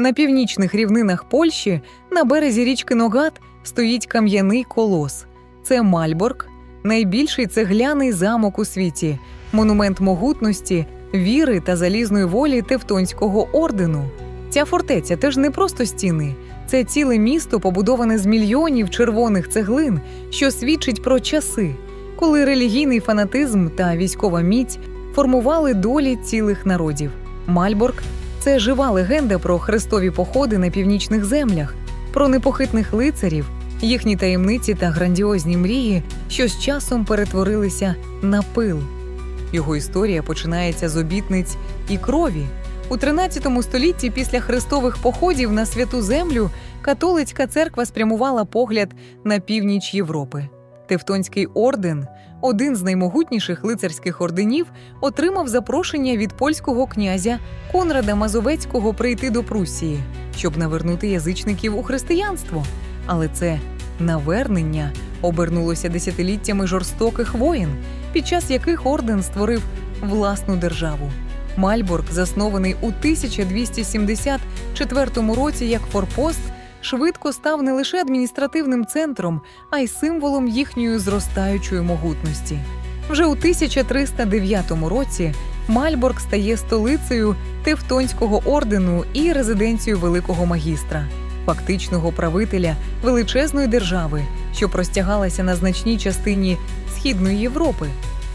На північних рівнинах Польщі на березі річки Ногат стоїть кам'яний колос. Це Мальборг, найбільший цегляний замок у світі, монумент могутності, віри та залізної волі Тевтонського ордену. Ця фортеця теж не просто стіни, це ціле місто, побудоване з мільйонів червоних цеглин, що свідчить про часи, коли релігійний фанатизм та військова міць формували долі цілих народів. Мальборг це жива легенда про хрестові походи на північних землях, про непохитних лицарів, їхні таємниці та грандіозні мрії, що з часом перетворилися на пил. Його історія починається з обітниць і крові. У 13 столітті після хрестових походів на святу землю католицька церква спрямувала погляд на північ Європи. Тевтонський орден, один з наймогутніших лицарських орденів, отримав запрошення від польського князя Конрада Мазовецького прийти до Прусії, щоб навернути язичників у християнство. Але це навернення обернулося десятиліттями жорстоких воєн, під час яких орден створив власну державу. Мальборг, заснований у 1274 році як форпост, швидко став не лише адміністративним центром, а й символом їхньої зростаючої могутності. Вже у 1309 році Мальборг стає столицею Тевтонського ордену і резиденцією великого магістра, фактичного правителя величезної держави, що простягалася на значній частині Східної Європи.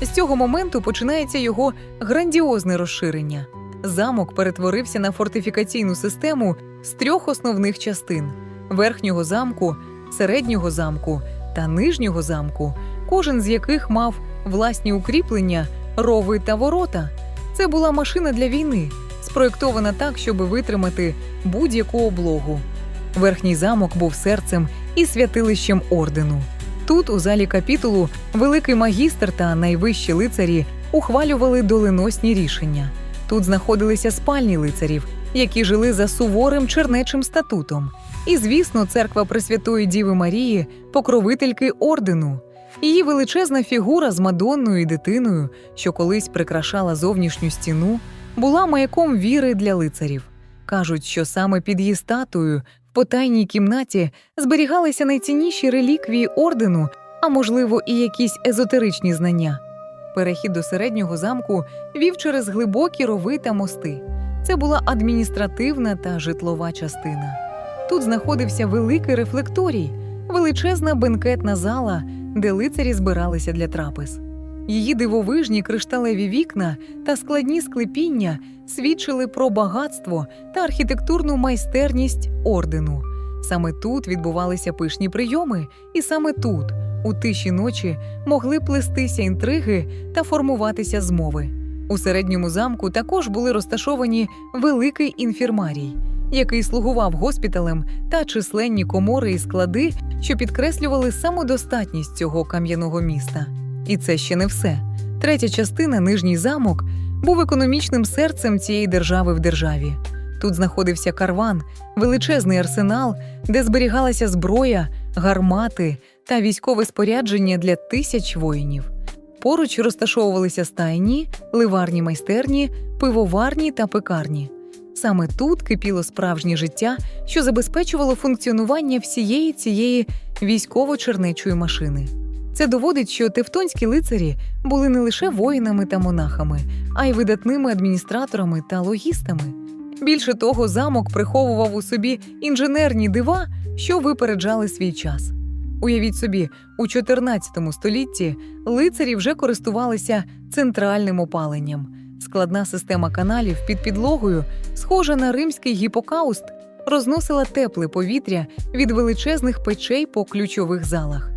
З цього моменту починається його грандіозне розширення. Замок перетворився на фортифікаційну систему з трьох основних частин: верхнього замку, середнього замку та нижнього замку, кожен з яких мав власні укріплення, рови та ворота. Це була машина для війни, спроєктована так, щоб витримати будь-яку облогу. Верхній замок був серцем і святилищем ордену. Тут, у залі капітулу, великий магістр та найвищі лицарі ухвалювали доленосні рішення. Тут знаходилися спальні лицарів, які жили за суворим чернечим статутом. І, звісно, церква Пресвятої Діви Марії, покровительки ордену. Її величезна фігура з Мадонною і дитиною, що колись прикрашала зовнішню стіну, була маяком віри для лицарів. Кажуть, що саме під її статуєю в потайній кімнаті зберігалися найцінніші реліквії ордену, а можливо, і якісь езотеричні знання. Перехід до середнього замку вів через глибокі рови та мости. Це була адміністративна та житлова частина. Тут знаходився великий рефлекторій, величезна бенкетна зала, де лицарі збиралися для трапез. Її дивовижні кришталеві вікна та складні склепіння свідчили про багатство та архітектурну майстерність ордену. Саме тут відбувалися пишні прийоми, і саме тут, у тиші ночі, могли плестися інтриги та формуватися змови. У середньому замку також були розташовані великий інфірмарій, який слугував госпіталем та численні комори і склади, що підкреслювали самодостатність цього кам'яного міста. І це ще не все. Третя частина, нижній замок, був економічним серцем цієї держави в державі. Тут знаходився карван, величезний арсенал, де зберігалася зброя, гармати та військове спорядження для тисяч воїнів. Поруч розташовувалися стайні, ливарні майстерні, пивоварні та пекарні. Саме тут кипіло справжнє життя, що забезпечувало функціонування всієї цієї військово-чернечої машини. Це доводить, що тевтонські лицарі були не лише воїнами та монахами, а й видатними адміністраторами та логістами. Більше того, замок приховував у собі інженерні дива, що випереджали свій час. Уявіть собі, у 14 столітті лицарі вже користувалися центральним опаленням. Складна система каналів під підлогою, схожа на римський гіпокауст, розносила тепле повітря від величезних печей по ключових залах.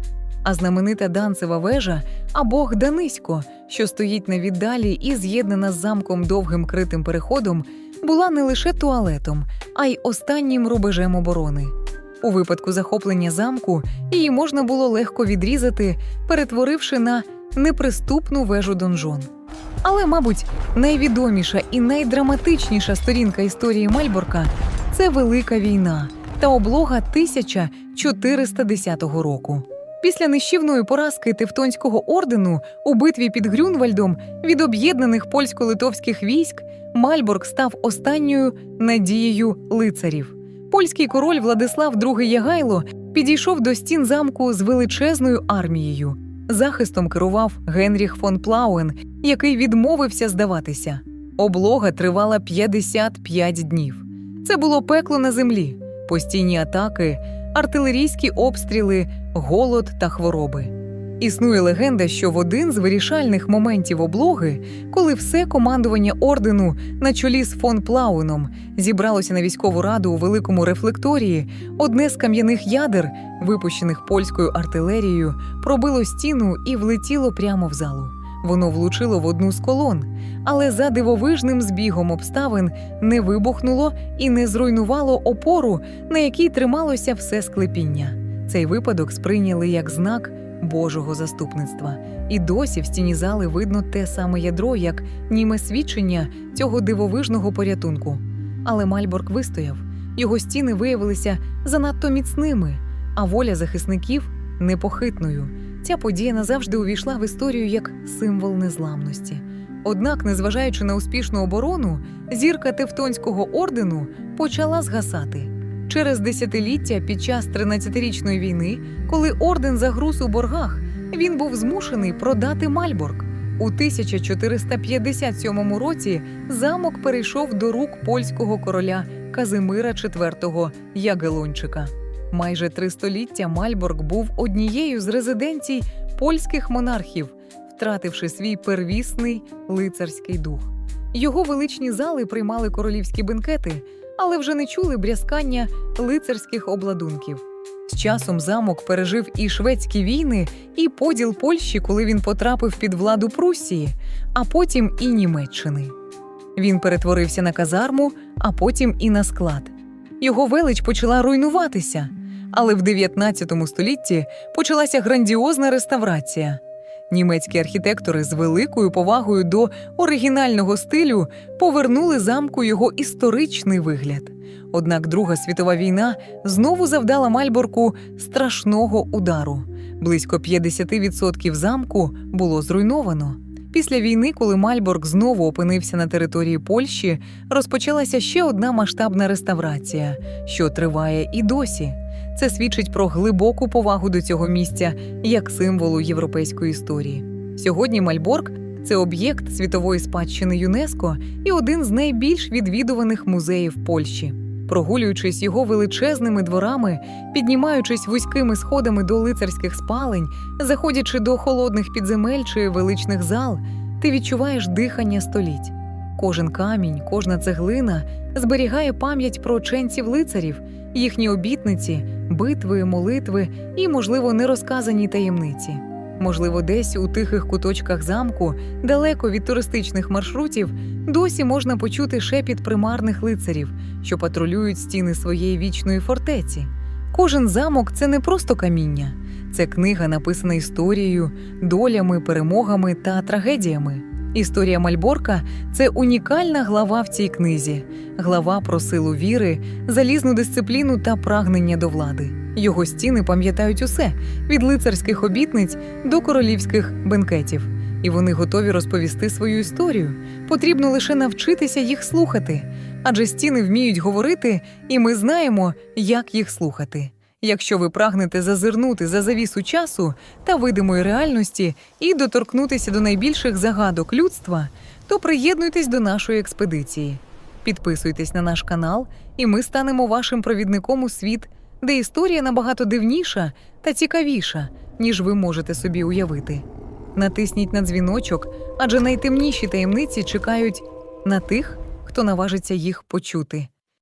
А знаменита данцева вежа або Гданисько, що стоїть на віддалі і з'єднана з замком довгим критим переходом, була не лише туалетом, а й останнім рубежем оборони. У випадку захоплення замку її можна було легко відрізати, перетворивши на неприступну вежу донжон. Але, мабуть, найвідоміша і найдраматичніша сторінка історії Мальборка це Велика війна та облога 1410 року. Після нищівної поразки Тевтонського ордену у битві під Грюнвальдом від об'єднаних польсько-литовських військ Мальборг став останньою надією лицарів. Польський король Владислав II Ягайло підійшов до стін замку з величезною армією. Захистом керував Генріх фон Плауен, який відмовився здаватися. Облога тривала 55 днів. Це було пекло на землі, постійні атаки, артилерійські обстріли, голод та хвороби. Існує легенда, що в один з вирішальних моментів облоги, коли все командування ордену на чолі з фон Плауеном зібралося на військову раду у великому рефлекторії, одне з кам'яних ядер, випущених польською артилерією, пробило стіну і влетіло прямо в залу. Воно влучило в одну з колон, але за дивовижним збігом обставин не вибухнуло і не зруйнувало опору, на якій трималося все склепіння. Цей випадок сприйняли як знак Божого заступництва, і досі в стіні зали видно те саме ядро, як німе свідчення цього дивовижного порятунку. Але Мальборг вистояв. Його стіни виявилися занадто міцними, а воля захисників непохитною. Ця подія назавжди увійшла в історію як символ незламності. Однак, незважаючи на успішну оборону, зірка Тевтонського ордену почала згасати. Через десятиліття під час 13-річної війни, коли орден загруз у боргах, він був змушений продати Мальборг. У 1457 році замок перейшов до рук польського короля Казимира IV Ягелончика. Майже три століття Мальборг був однією з резиденцій польських монархів, втративши свій первісний лицарський дух. Його величні зали приймали королівські бенкети, але вже не чули брязкання лицарських обладунків. З часом замок пережив і шведські війни, і поділ Польщі, коли він потрапив під владу Пруссії, а потім і Німеччини. Він перетворився на казарму, а потім і на склад. Його велич почала руйнуватися, але в 19 столітті почалася грандіозна реставрація. Німецькі архітектори з великою повагою до оригінального стилю повернули замку його історичний вигляд. Однак Друга світова війна знову завдала Мальборку страшного удару. Близько 50% замку було зруйновано. Після війни, коли Мальборг знову опинився на території Польщі, розпочалася ще одна масштабна реставрація, що триває і досі. Це свідчить про глибоку повагу до цього місця як символу європейської історії. Сьогодні Мальборг це об'єкт світової спадщини ЮНЕСКО і один з найбільш відвідуваних музеїв Польщі. Прогулюючись його величезними дворами, піднімаючись вузькими сходами до лицарських спалень, заходячи до холодних підземель чи величних зал, ти відчуваєш дихання століть. Кожен камінь, кожна цеглина зберігає пам'ять про ченців лицарів, їхні обітниці, битви, молитви і, можливо, нерозказані таємниці. Можливо, десь у тихих куточках замку, далеко від туристичних маршрутів, досі можна почути шепіт примарних лицарів, що патрулюють стіни своєї вічної фортеці. Кожен замок це не просто каміння, це книга, написана історією, долями, перемогами та трагедіями. Історія Мальборка це унікальна глава в цій книзі, глава про силу віри, залізну дисципліну та прагнення до влади. Його стіни пам'ятають усе від лицарських обітниць до королівських бенкетів, і вони готові розповісти свою історію. Потрібно лише навчитися їх слухати, адже стіни вміють говорити, і ми знаємо, як їх слухати. Якщо ви прагнете зазирнути за завісу часу та видимої реальності і доторкнутися до найбільших загадок людства, то приєднуйтесь до нашої експедиції. Підписуйтесь на наш канал, і ми станемо вашим провідником у світ, де історія набагато дивніша та цікавіша, ніж ви можете собі уявити. Натисніть на дзвіночок, адже найтемніші таємниці чекають на тих, хто наважиться їх почути.